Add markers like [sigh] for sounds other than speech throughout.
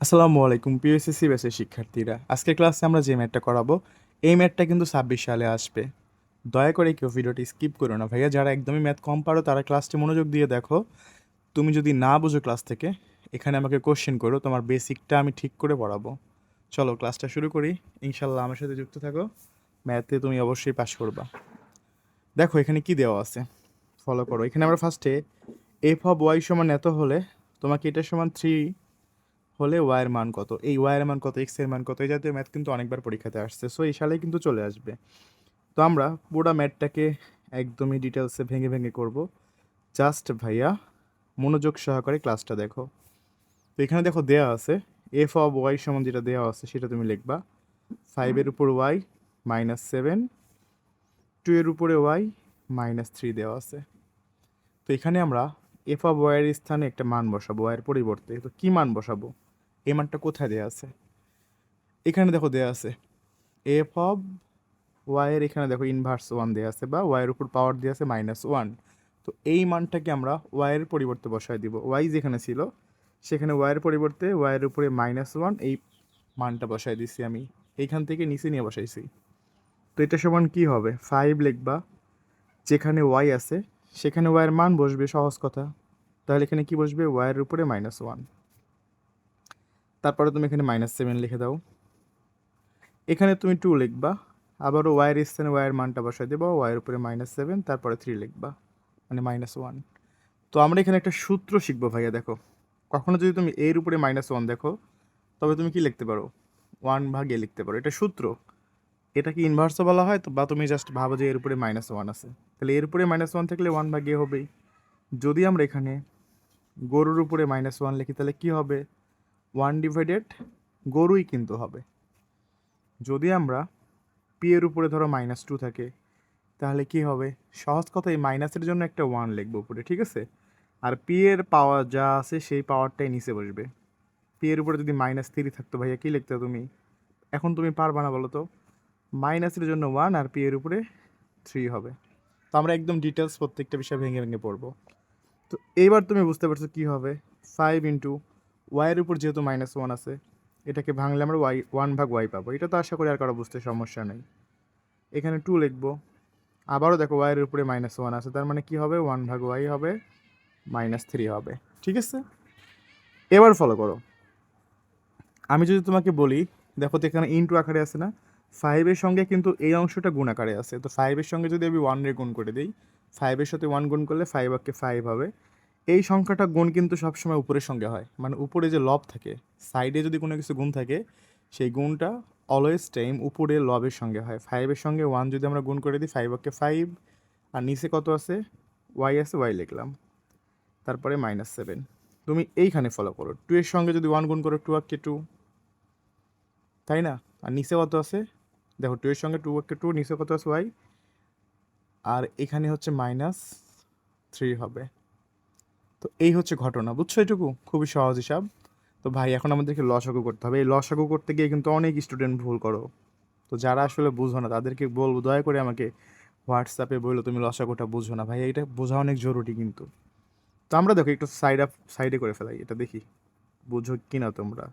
আসসালামু আলাইকুম পিএসসি ব্যাচের শিক্ষার্থীরা। আজকের ক্লাসে আমরা যে ম্যাথটা করাবো, এই ম্যাথটা কিন্তু ছাব্বিশ সালে আসবে। দয়া করে কেউ ভিডিওটি স্কিপ করো না ভাইয়া, যারা একদমই ম্যাথ কম পারো, তারা ক্লাসটি মনোযোগ দিয়ে দেখো। তুমি যদি না বুঝো ক্লাস থেকে, এখানে আমাকে কোশ্চেন করো, তোমার বেসিকটা আমি ঠিক করে পড়াবো। চলো, ক্লাসটা শুরু করি। ইনশাল্লাহ আমার সাথে যুক্ত থাকো। ম্যাথে তুমি অবশ্যই পাশ করবা। দেখো, এখানে কি দেওয়া আছে? ফলো করো। এখানে আমরা ফার্স্টে এফ অফ ওয়াই সমান এত হলে তোমাকে এটা সমান থ্রি হলে ওয়াইয়ের মান কত? এই ওয়াইয়ের মান কত এক্সের মান কত, এই জাতীয় ম্যাথ কিন্তু অনেকবার পরীক্ষাতে আসছে। সো এই সালে কিন্তু চলে আসবে। তো আমরা পুরো ম্যাথটাকে একদমই ডিটেলসে ভেঙে ভেঙে করব। জাস্ট ভাইয়া মনোযোগ সহকারে ক্লাসটা দেখো। তো এখানে দেখো দেয়া আছে এফ অফ ওয়াই সমান যেটা দেওয়া আছে সেটা তুমি লিখবা। ফাইভের উপর ওয়াই মাইনাস সেভেন টু এর উপরে ওয়াই মাইনাস থ্রি দেওয়া আছে। তো এখানে আমরা এফ অফ ওয়াইয়ের স্থানে একটা মান বসাবো ওয়াইয়ের পরিবর্তে। তো কী মান বসাবো? এই মানটা কোথায় দেওয়া আছে? এখানে দেখো দেওয়া আছে এফ অফ ওয়াইয়ের এখানে দেখো ইনভার্স ওয়ান দেওয়া আছে বা ওয়াইয়ের উপর পাওয়ার দেওয়া আছে মাইনাস ওয়ান তো এই মানটাকে আমরা ওয়াইয়ের পরিবর্তে বসায় দিব। ওয়াই যেখানে ছিল, সেখানে ওয়াইয়ের পরিবর্তে ওয়াইয়ের উপরে মাইনাস ওয়ান এই মানটা বসায় দিছি আমি। এইখান থেকে নিচে নিয়ে বসাইছি। তো এটা সমান কী হবে? ফাইভ লিখবা। যেখানে ওয়াই আছে, সেখানে ওয়াইয়ের মান বসবে, সহজ কথা। তাহলে এখানে কি বসবে? ওয়াইয়ের উপরে মাইনাস ওয়ান তারপরে তুমি এখানে মাইনাস সেভেন লিখে দাও। এখানে তুমি টু লিখবা। আবারও ওয়াইয়ের স্থানে ওয়াইয়ের মানটা বসাই দেবো। ওয়াইয়ের উপরে মাইনাস সেভেন তারপরে থ্রি লিখবা। মানে মাইনাস ওয়ান তো আমরা এখানে একটা সূত্র শিখব ভাইয়া, দেখো। কখনো যদি তুমি এর উপরে মাইনাস ওয়ান দেখো, তবে তুমি কি লিখতে পারো? ওয়ান ভাগে লিখতে পারো। এটা সূত্র। এটা কি ইনভার্সও বলা হয়? তো বা তুমি জাস্ট ভাবো যে এর উপরে মাইনাস ওয়ান আছে। তাহলে এর উপরে মাইনাস ওয়ান থাকলে ওয়ান ভাগে হবেই। যদি আমরা এখানে গরুর উপরে মাইনাস ওয়ান লিখি, তাহলে কি হবে? ওয়ান ডিভাইডেড গরুই কিন্তু হবে। যদি আমরা পি এর উপরে ধরো মাইনাস টু থাকে, তাহলে কি হবে? সহজ কথা এই মাইনাসের জন্য একটা ওয়ান লিখব উপরে, ঠিক আছে? আর পি এর পাওয়ার যা আছে, সেই পাওয়ারটাই নিচে বসবে। পি এর উপরে যদি মাইনাস থ্রি থাকতো ভাইয়া, কী লিখতে তুমি? এখন তুমি পারবা না বলো তো। মাইনাসের জন্য ওয়ান আর পি এর উপরে থ্রি হবে। তো আমরা একদম ডিটেলস প্রত্যেকটা বিষয় ভেঙে ভেঙে পড়ব। তো এইবার তুমি বুঝতে পারছ কী হবে? ফাইভ ইন্টু ওয়াইয়ের উপর যেহেতু মাইনাস ওয়ান আছে, এটাকে ভাঙলে আমরা ওয়াই ওয়ান ভাগ ওয়াই পাবো। এটা তো আশা করি আর কারও বুঝতে সমস্যা নেই। এখানে টু লিখব। আবারও দেখো ওয়াইয়ের উপরে মাইনাস ওয়ান আছে, তার মানে কি হবে? ওয়ান ভাগ ওয়াই হবে মাইনাস থ্রি হবে। ঠিক আছে? এবার ফলো করো। আমি যদি তোমাকে বলি, দেখো তো এখানে ইন্টু আকারে আছে না? ফাইভের সঙ্গে কিন্তু এই অংশটা গুণ আকারে আছে। তো ফাইভের সঙ্গে যদি আমি ওয়ান রে গুণ করে দিই ফাইভের সাথে ওয়ান গুণ করলে ফাইভ আঁকে ফাইভ হবে। এই সংখ্যাটা গুণ কিন্তু সবসময় উপরের সঙ্গে হয়। মানে উপরে যে লব থাকে সাইডে যদি কোনো কিছু গুণ থাকে, সেই গুণটা অলওয়েজ টাইম উপরে লবের সঙ্গে হয়। ফাইভের সঙ্গে ওয়ান যদি আমরা গুণ করে দিই ফাইভ আঁকে ফাইভ আর নিচে কত আছে? ওয়াই আছে ওয়াই লিখলাম। তারপরে মাইনাস সেভেন তুমি এইখানে ফলো করো। টু এর সঙ্গে যদি ওয়ান গুণ করো টু আঁকে টু তাই না? আর নিচে কত আছে? দেখো টু এর সঙ্গে টু আঁকে টু নিচে কত আছে ওয়াই আর এখানে হচ্ছে মাইনাস থ্রি হবে। তো এই হচ্ছে ঘটনা, বুঝছ এটুকু? খুবই সহজ হিসাব। তো ভাই, এখন আমাদেরকে লসাগু করতে হবে। এই লসাগু করতে গিয়ে কিন্তু অনেক স্টুডেন্ট ভুল করো। তো যারা আসলে বুঝো না, তাদেরকে বলব, দয়া করে আমাকে হোয়াটসঅ্যাপে বলল তুমি লসাগুটা বুঝো না। ভাই এটা বোঝা অনেক জরুরি কিন্তু। তো আমরা দেখো, একটু সাইড আপ সাইডে করে ফেলাই, এটা দেখি। বুঝো কি না তোমরা?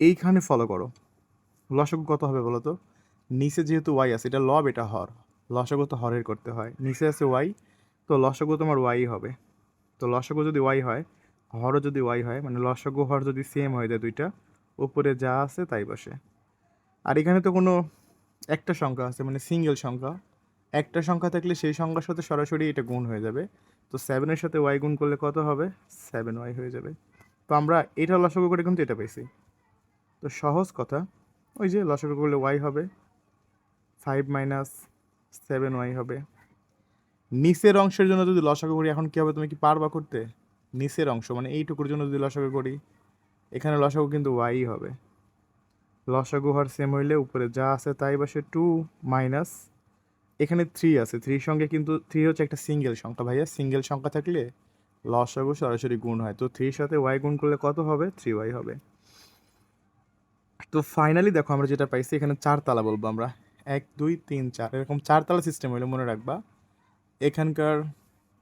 এইখানে ফলো করো। লসাগু কত হবে বলো তো? নিচে যেহেতু ওয়াই আছে, এটা লব এটা হর। লসাগু তো হরের করতে হয়। নিচে আছে ওয়াই তো লসাগু তোমার ওয়াই হবে। তো লসাগু যদি ওয়াই হয়, হরও যদি ওয়াই হয় মানে লসাগু, হর যদি সেম হয়ে যায় দুইটা, উপরে যা আছে তাই বসে। আর এখানে তো কোনো একটা সংখ্যা আছে মানে সিঙ্গেল সংখ্যা। একটা সংখ্যা থাকলে সেই সংখ্যার সাথে সরাসরি এটা গুণ হয়ে যাবে। তো সেভেনের সাথে ওয়াই গুণ করলে কত হবে? সেভেন ওয়াই হয়ে যাবে। তো আমরা এটা লসাগু করে কিন্তু এটা পেয়েছি তো সহজ কথা, ওই যে লসাগু করলে ওয়াই হবে ফাইভ মাইনাস সেভেন ওয়াই হবে। নিচের অংশের জন্য যদি লসাগু করি, এখন কী হবে? তুমি কি পারবা করতে? নিচের অংশ মানে এইটুকুর জন্য যদি লসাগু করি, এখানে লসাগু কিন্তু ওয়াই হবে। লসাগু হওয়ার সেম হইলে উপরে যা আছে তাই বসে টু মাইনাস এখানে থ্রি আছে। থ্রির সঙ্গে কিন্তু থ্রি হচ্ছে একটা সিঙ্গেল সংখ্যা, ভাইয়া। সিঙ্গেল সংখ্যা থাকলে লসাগু সরাসরি গুণ হয়। তো থ্রির সাথে ওয়াই গুণ করলে কত হবে? থ্রি ওয়াই হবে। তো ফাইনালি দেখো আমরা যেটা পাইছি, এখানে চার তালা বলব আমরা। এক, দুই, তিন, চার, এরকম চার তালা সিস্টেম হইলে মনে রাখবা এখানকার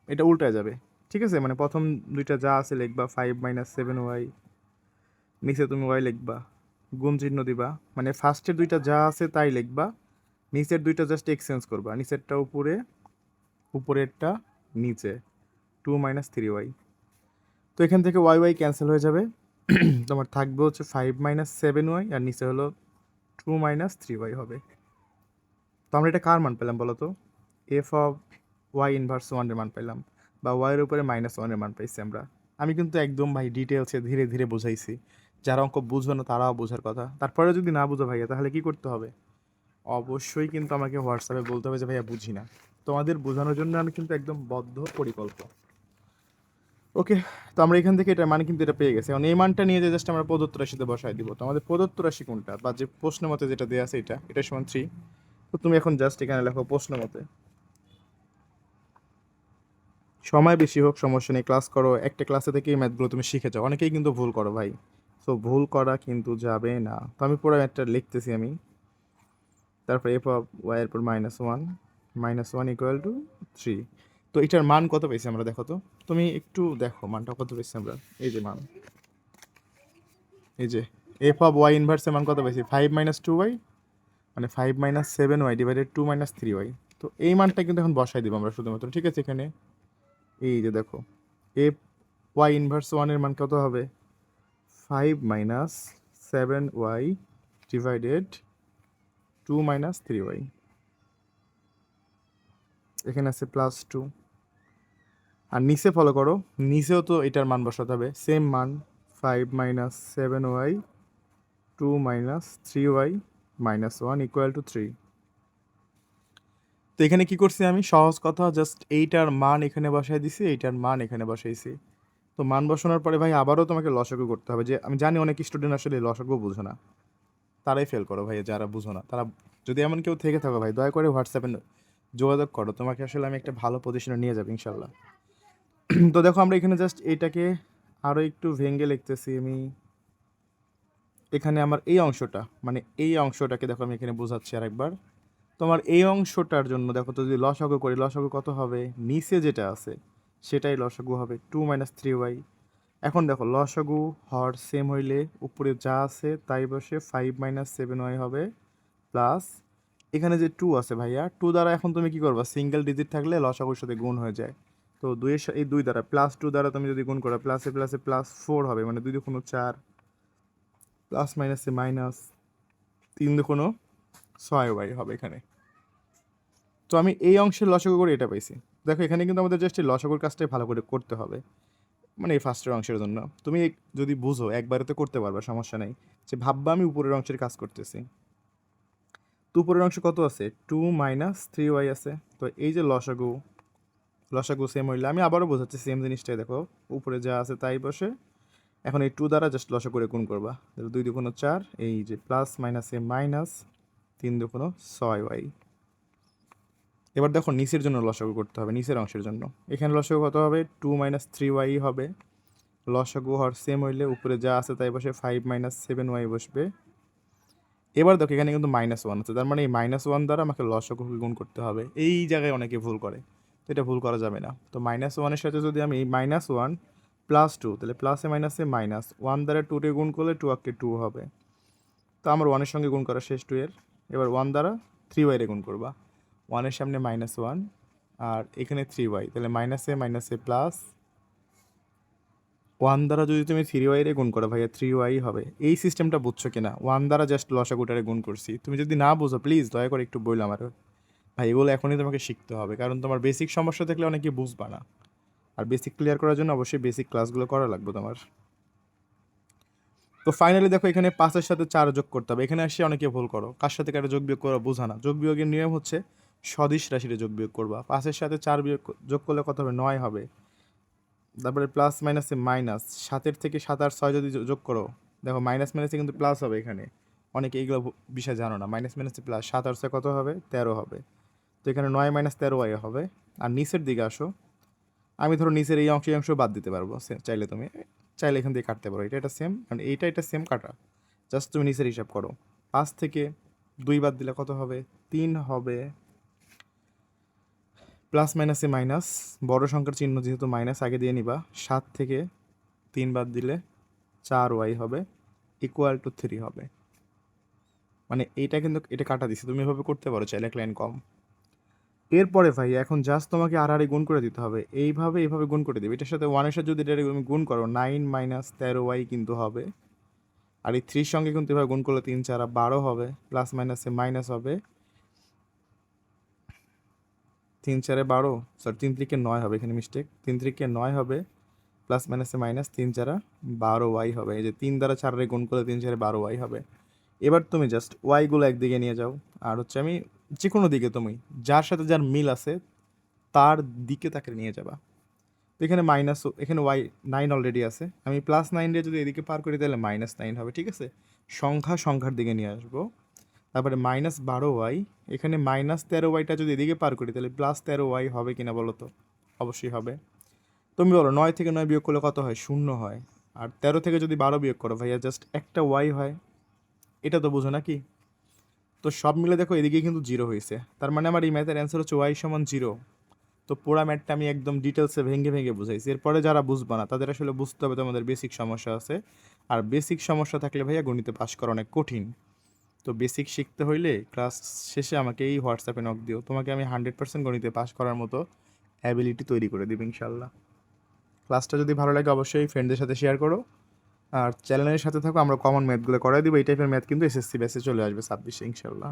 এটা উল্টায় যাবে। ঠিক আছে? মানে প্রথম দুইটা যা আছে লিখবা ফাইভ মাইনাস সেভেন ওয়াই নিচে তুমি ওয়াই লিখবা, গুণ চিহ্ন দিবা। মানে ফার্স্টের দুইটা যা আছে তাই লিখবা, নিচের দুইটা জাস্ট এক্সচেঞ্জ করবা। নিচেরটা উপরে, উপরেরটা নিচে টু মাইনাস থ্রি ওয়াই তো এখান থেকে ওয়াই ওয়াই ক্যান্সেল হয়ে যাবে। [clears throat] তোমার থাকবে হচ্ছে ফাইভ মাইনাস সেভেন ওয়াই আর নিচে হলো টু মাইনাস থ্রি ওয়াই হবে। তো আমরা এটা কার মান পেলাম বলো তো এফ অফ ওয়াই ইনভার্স ওয়ানের মান পেলাম বা ওয়াইয়ের উপরে মাইনাস ওয়ানের মান পাইছি আমরা। আমি কিন্তু একদম ভাই ডিটেলসে ধীরে ধীরে বুঝাইছি। যারা অঙ্ক বুঝবে না তারাও বোঝার কথা। তারপরে যদি না বুঝো ভাইয়া, তাহলে কি করতে হবে? অবশ্যই কিন্তু আমাকে হোয়াটসঅ্যাপে বলতে হবে যে, ভাইয়া, বুঝি না। তোমাদের বোঝানোর জন্য আমি কিন্তু একদম বদ্ধ পরিকল্প। ওকে, তো আমরা এখান থেকে এটা মানে কিন্তু এটা পেয়ে গেছি। এখন এই মানটা নিয়ে যে জাস্ট আমরা প্রদত্ত রাশিতে বসাই দিব। তো আমাদের প্রদত্ত রাশি কোনটা? বা যে প্রশ্ন মতে যেটা দেওয়া আছে এটা এটা সমান থ্রি তো তুমি এখন জাস্ট এখানে লেখো প্রশ্ন মতে। সময় বেশি হোক, সমস্যা নেই। ক্লাস করো, একটা ক্লাসে থেকেই ম্যাথগুলো তুমি শিখে যাও। অনেকেই কিন্তু ভুল করো ভাই। সো ভুল করা কিন্তু যাবে না। তো আমি পুরো ম্যাথটা লিখতেছি আমি। তারপর এফ অফ ওয়াইয়ের পর minus one minus one equal to three তো এটার মান কত পেয়েছি আমরা দেখো তো? তুমি একটু দেখো মানটা কত পেয়েছি আমরা। এই যে মান। এই যে এফ অফ ওয়াই ইনভার্সের মান কত পেয়েছি? ফাইভ মাইনাস টু ওয়াই মানে five minus seven Y divided two minus three Y তো এই মানটা কিন্তু এখন বসাই দিব আমরা শুধুমাত্র। ঠিক আছে এখানে? এই যে দেখো এফ ওয়াই ইনভার্স ওয়ানের মান কত হবে? Five minus seven Y divided two minus three Y এখানে আছে প্লাস টু আর নিচে ফলো করো, নিচেও তো এটার মান বসাতে হবে। সেম মান five minus seven Y two minus three Y minus one equal to three তো এখানে কি করছি আমি? সহজ কথা জাস্ট এইটার মান এখানে বসাই দিছি, এইটার মান এখানে বসাইছি। তো মান বসানোর পরে ভাই আবারও তোমাকে লসগু করতে হবে। যে আমি জানি অনেক স্টুডেন্ট আসলে লসগু বুঝো না। তারাই ফেল করো ভাই যারা বুঝো না। তারা যদি এমন কেউ থেকে থাকো ভাই, দয়া করে হোয়াটসঅ্যাপে যোগাযোগ করো। তোমাকে আসলে আমি একটা ভালো পজিশনে নিয়ে যাব ইনশাল্লাহ তো দেখো আমরা এখানে জাস্ট এইটাকে আরও একটু ভেঙে লিখতেছি আমি। এখানে আমার এই অংশটা মানে এই অংশটাকে দেখো আমি এখানে বোঝাচ্ছি আরেকবার। তোমার এই অংশটার জন্য, দেখো তো যদি লসাগু করি, লসাগু কত হবে? নিচে যেটা আছে, সেটাই লসাগু হবে টু মাইনাস থ্রি ওয়াই এখন দেখো, লসাগু হর সেম হইলে উপরে যা আছে তাই বসে ফাইভ মাইনাস সেভেন ওয়াই হবে প্লাস এখানে যে টু আছে ভাইয়া টু দ্বারা এখন তুমি কি করবা? সিঙ্গেল ডিজিট থাকলে লসাগুর সাথে গুণ হয়ে যায়। তো দুইয়ের এই দুই দ্বারা প্লাস টু দ্বারা তুমি যদি গুণ করো প্লাসে প্লাসে প্লাস ফোর হবে মানে দুই দুগুণ চার প্লাস মাইনাসে মাইনাস তিন দুগুণ ছয় ওয়াই হবে এখানে। তো আমি এই অংশের লসাগু করে এটা পাইছি। দেখো, এখানে কিন্তু আমাদের জাস্ট এই লসাগুর কাজটাই ভালো করে করতে হবে। মানে এই ফার্স্টের অংশের জন্য। তুমি যদি বুঝো, একবারে তো করতে পারবে, সমস্যা নেই। যে ভাববা, আমি উপরের অংশের কাজ করতেছি। তো উপরের অংশ কত আছে? টু মাইনাস থ্রি ওয়াই আছে। তো এই যে লসাগু লসাগু সেম হইলে। আমি আবারও বোঝাচ্ছি সেম জিনিসটাই দেখো। উপরে যা আছে তাই বসে। এখন এই টু দ্বারা জাস্ট লসা করে গুণ করবা। দুই দুগুণ চার, এই যে প্লাস মাইনাসে মাইনাস তিন দুগুণ ছয় ওয়াই এবার দেখো নিচের জন্য লসাগু করতে হবে, নিচের অংশের জন্য। এখানে লসাগু কত হবে? টু মাইনাস থ্রি ওয়াই হবে। লসাগু হর সেম হইলে উপরে যা আছে তাই বসে ফাইভ মাইনাস সেভেন ওয়াই বসবে। এবার দেখো এখানে কিন্তু মাইনাস ওয়ান আছে, তার মানে এই মাইনাস ওয়ান দ্বারা আমাকে লসাগুকে গুণ করতে হবে। এই জায়গায় অনেকে ভুল করে এটা ভুল করা যাবে না। তো মাইনাস ওয়ানের সাথে যদি আমি মাইনাস ওয়ান প্লাস টু তাহলে প্লাসে মাইনাসে মাইনাস ওয়ান দ্বারা টুটে গুণ করলে টু আঁকে টু হবে। তো আমার ওয়ানের সঙ্গে গুণ করা শেষ টু এর। এবার ওয়ান দ্বারা থ্রি ওয়াইরে গুণ করবা। ওয়ানের সামনে মাইনাস ওয়ান আর এখানে থ্রি ওয়াই তাহলে মাইনাসে মাইনাসে প্লাস ওয়ান দ্বারা যদি তুমি থ্রি ওয়াইরে গুণ করো, ভাইয়া থ্রি ওয়াই হবে। এই সিস্টেমটা বুঝছ কিনা ওয়ান দ্বারা জাস্ট লসাগুটারে গুণ করছি। তুমি যদি না বুঝো প্লিজ দয়া করে একটু বললাম আমার ভাই, এগুলো এখনই তোমাকে শিখতে হবে, কারণ তোমার বেসিক সমস্যা থাকলে অনেকে বুঝবা না। আর বেসিক ক্লিয়ার করার জন্য অবশ্যই বেসিক ক্লাসগুলো করা লাগবে তোমার। তো ফাইনালি দেখো, এখানে পাঁচের সাথে চার যোগ করতে হবে। এখানে এসে অনেকে ভুল করো। কার সাথে কারও যোগ বিয়োগ করা, বোঝা না। যোগ বিয়োগের নিয়ম হচ্ছে সদিশ রাশিতে যোগ বিয়োগ করবা। পাঁচের সাথে চার বিয়োগ যোগ করলে কত হবে? নয় হবে। তারপরে প্লাস মাইনাসে মাইনাস সাতের থেকে সাত আর ছয় যদি যোগ করো, দেখো মাইনাস মাইনাসে কিন্তু প্লাস হবে এখানে। অনেকে এইগুলো বিষয় জানো না। মাইনাস মাইনাসে প্লাস সাত আর ছয় কত হবে? তেরো হবে। তো এখানে নয় মাইনাস তেরো ওয়াই হবে। আর নিচের দিকে আসো। আমি ধরো নিচের এই অংশ এই অংশ বাদ দিতে পারব। চাইলে তুমি চাইলে এখান থেকে কাটতে পারো। এটা এটা সেম মানে এইটা এটা সেম কাটা। জাস্ট তুমি নিচের হিসাব করো। পাঁচ থেকে দুই বাদ দিলে কত হবে? তিন হবে। প্লাস মাইনাসে মাইনাস, বড় সংখ্যার চিহ্ন যেহেতু মাইনাস, আগে দিয়ে নিবা। সাত থেকে তিন বাদ দিলে চার ওয়াই হবে ইকুয়াল টু থ্রি হবে। মানে এইটা কিন্তু, এটা কাটা দিছে। তুমি এভাবে করতে পারো, চাইলে এক লাইন কম। এরপরে ভাই, এখন জাস্ট তোমাকে আর আর গুণ করে দিতে হবে। এইভাবে এইভাবে গুণ করে দিবে। এটার সাথে ওয়ানের সাথে যদি এটা তুমি গুণ করো নাইন মাইনাস তেরো ওয়াই কিন্তু হবে। আর এই থ্রির সঙ্গে কিন্তু এভাবে গুণ করলে তিন, চারা বারো হবে প্লাস মাইনাসে মাইনাস হবে। তিন চারে বারো সরি তিন ত্রিকে নয় হবে এখানে মিস্টেক তিন ত্রিকে নয় হবে প্লাস মাইনাসে মাইনাস তিন চারা বারো ওয়াই হবে। এই যে তিন দ্বারা চারে গুণ করলে তিন চারে বারো ওয়াই হবে। এবার তুমি জাস্ট ওয়াইগুলো একদিকে নিয়ে যাও। আর হচ্ছে আমি যে কোনো দিকে তুমি, যার সাথে যার মিল আছে, তার দিকে তাকে নিয়ে যাবা। তো এখানে মাইনাস এখানে ওয়াই নাইন অলরেডি আছে। আমি প্লাস নাইন দিয়ে যদি এদিকে পার করি, তাহলে মাইনাস নাইন হবে, ঠিক আছে? সংখ্যা সংখ্যার দিকে নিয়ে আসব। তারপরে মাইনাস বারো ওয়াই এখানে মাইনাস তেরো ওয়াইটা যদি এদিকে পার করি, তাহলে প্লাস তেরো ওয়াই হবে কিনা বলো তো? অবশ্যই হবে। তুমি বলো, নয় থেকে নয় বিয়োগ করলে কত হয়? শূন্য হয়। আর তেরো থেকে যদি বারো বিয়োগ করো, ভাইয়া জাস্ট একটা ওয়াই হয়। এটা তো বোঝো নাকি? তো সব মিলে দেখো, এদিকে কিন্তু জিরো হয়েছে। তার মানে আমার এই ম্যাথের অ্যান্সার হচ্ছে ওয়াই সমান জিরো তো পুরা ম্যাথটা আমি একদম ডিটেলসে ভেঙে ভেঙে বুঝাইছি। এরপরে যারা বুঝবা না, তাদের আসলে বুঝতে হবে তোমাদের বেসিক সমস্যা আছে। আর বেসিক সমস্যা থাকলে ভাইয়া গণিতে পাশ করা অনেক কঠিন। তো বেসিক শিখতে হইলে ক্লাস শেষে আমাকে এই হোয়াটসঅ্যাপে নক দিও। তোমাকে আমি হান্ড্রেড পার্সেন্ট গণিতে পাস করার মতো অ্যাবিলিটি তৈরি করে দেবো ইনশাল্লাহ। ক্লাসটা যদি ভালো লাগে অবশ্যই ফ্রেন্ডদের সাথে শেয়ার করো। আর চ্যানেলের সাথে থাকো, আমরা কমন ম্যাথগুলো করাই দিব। এই টাইপের ম্যাথ কিন্তু এসএসসি বেসে চলে আসবে ছাব্বিশে ইনশাল্লাহ।